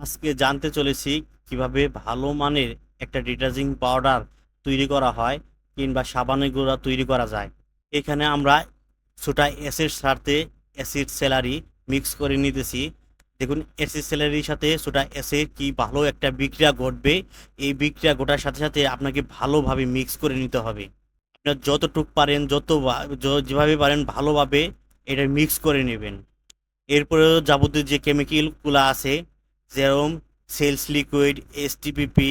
আজকে জানতে চলেছি কীভাবে ভালো মানের একটা ডিটারজিং পাউডার তৈরি করা হয় কিংবা সাবানের গুঁড়া তৈরি করা যায়। এখানে আমরা ছোটা অ্যাসিড সারতে অ্যাসিড স্যালারি মিক্স করে নিতেছি। দেখুন, অ্যাসিড স্যালারির সাথে ছোটা অ্যাসিড কি ভালো একটা বিক্রিয়া ঘটবে, এই বিক্রিয়া ঘটার সাথে সাথে আপনাকে ভালোভাবে মিক্স করে নিতে হবে। আপনার যতটুক পারেন, যত যেভাবে পারেন ভালোভাবে এটা মিক্স করে নেবেন। এরপরেও যাবতীয় যে কেমিক্যালগুলো আছে যেরকম SLES liquid STPP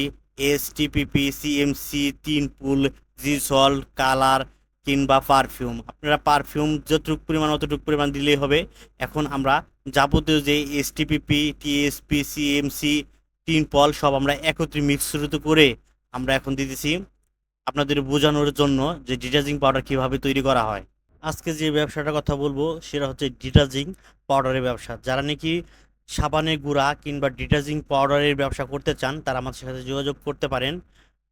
STPP CMC Tinopal জিসল colour কিংবা পারফিউম আপনারা পারফিউম যতটুকু পরিমাণ, অতটুকু পরিমাণ দিলেই হবে। এখন আমরা যাবতীয় যে এসটিপিপি টিএসপি সিএমসি তিন পল সব আমরা একত্রে মিশ্রিত করে আমরা এখন দিতেছি আপনাদের বোঝানোর জন্য যে ডিটারজিং পাউডার কীভাবে তৈরি করা হয়। আজকে যে ব্যবসাটার কথা বলব, সেটা হচ্ছে ডিটারজিং পাউডারের ব্যবসা। যারা নাকি সাবানের গুঁড়া কিংবা ডিটারজিং পাউডারের ব্যবসা করতে চান, তারা আমাদের সাথে যোগাযোগ করতে পারেন।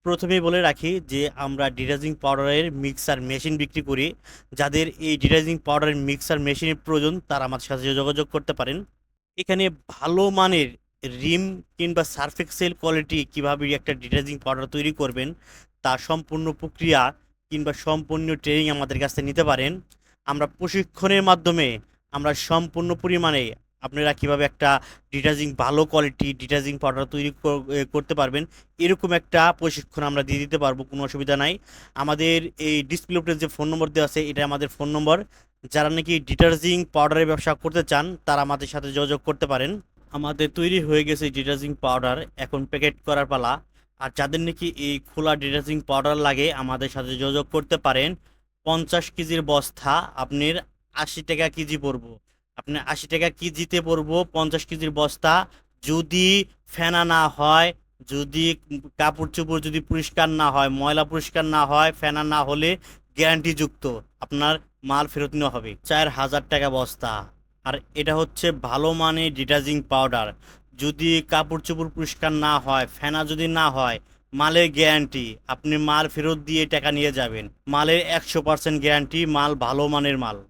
প্রথমেই বলে রাখি যে, আমরা ডিটারজিং পাউডারের মিক্সার মেশিন বিক্রি করি। যাদের এই ডিটারজিং পাউডারের মিক্সার মেশিনের প্রয়োজন, তারা আমাদের সাথে যোগাযোগ করতে পারেন। এখানে ভালো মানের রিম কিংবা সার্ফেক্সেল কোয়ালিটি কীভাবে একটা ডিটারজিং পাউডার তৈরি করবেন তার সম্পূর্ণ প্রক্রিয়া কিংবা সম্পূর্ণ ট্রেনিং আমাদের কাছ থেকে নিতে পারেন। আমরা প্রশিক্ষণের মাধ্যমে আমরা সম্পূর্ণ পরিমাণে আপনারা কীভাবে একটা ডিটারজিং ভালো কোয়ালিটি ডিটারজিং পাউডার তৈরি কর- করতে পারবেন, এরকম একটা প্রশিক্ষণ আমরা দিয়ে দিতে পারব, কোনো অসুবিধা নাই। আমাদের এই ডিসপ্লে যে ফোন নম্বর দেওয়া আছে, এটা আমাদের ফোন নম্বর যারা নাকি ডিটারজিং পাউডারের ব্যবসা করতে চান, তারা আমাদের সাথে যোগাযোগ করতে পারেন। আমাদের তৈরি হয়ে গেছে ডিটারজিং পাউডার এখন প্যাকেট করার পালা। আর যাদের নাকি এই খোলা ডিটারজিং পাউডার লাগে, আমাদের সাথে যোগাযোগ করতে পারেন। পঞ্চাশ কেজির বস্তা, আপনার আশি টাকা কেজি পড়ব। আপনি আশি টাকা কেজিতে পড়ব পঞ্চাশ কেজির বস্তা। যদি ফেনা না হয়, যদি কাপড় চোপড় যদি পরিষ্কার না হয়, ময়লা পরিষ্কার না হয়, ফেনা না হলে গ্যারান্টিযুক্ত। আপনার মাল ফেরত নেওয়া হবে। চার হাজার টাকা বস্তা। আর এটা হচ্ছে ভালো মানের ডিটারজিং পাউডার। যদি কাপড় চোপড় পরিষ্কার না হয়, ফেনা যদি না হয়, মালের গ্যারান্টি। আপনি মাল ফেরত দিয়ে টাকা নিয়ে যাবেন। মালের একশো পার্সেন্ট গ্যারান্টি, মাল ভালো মানের মাল।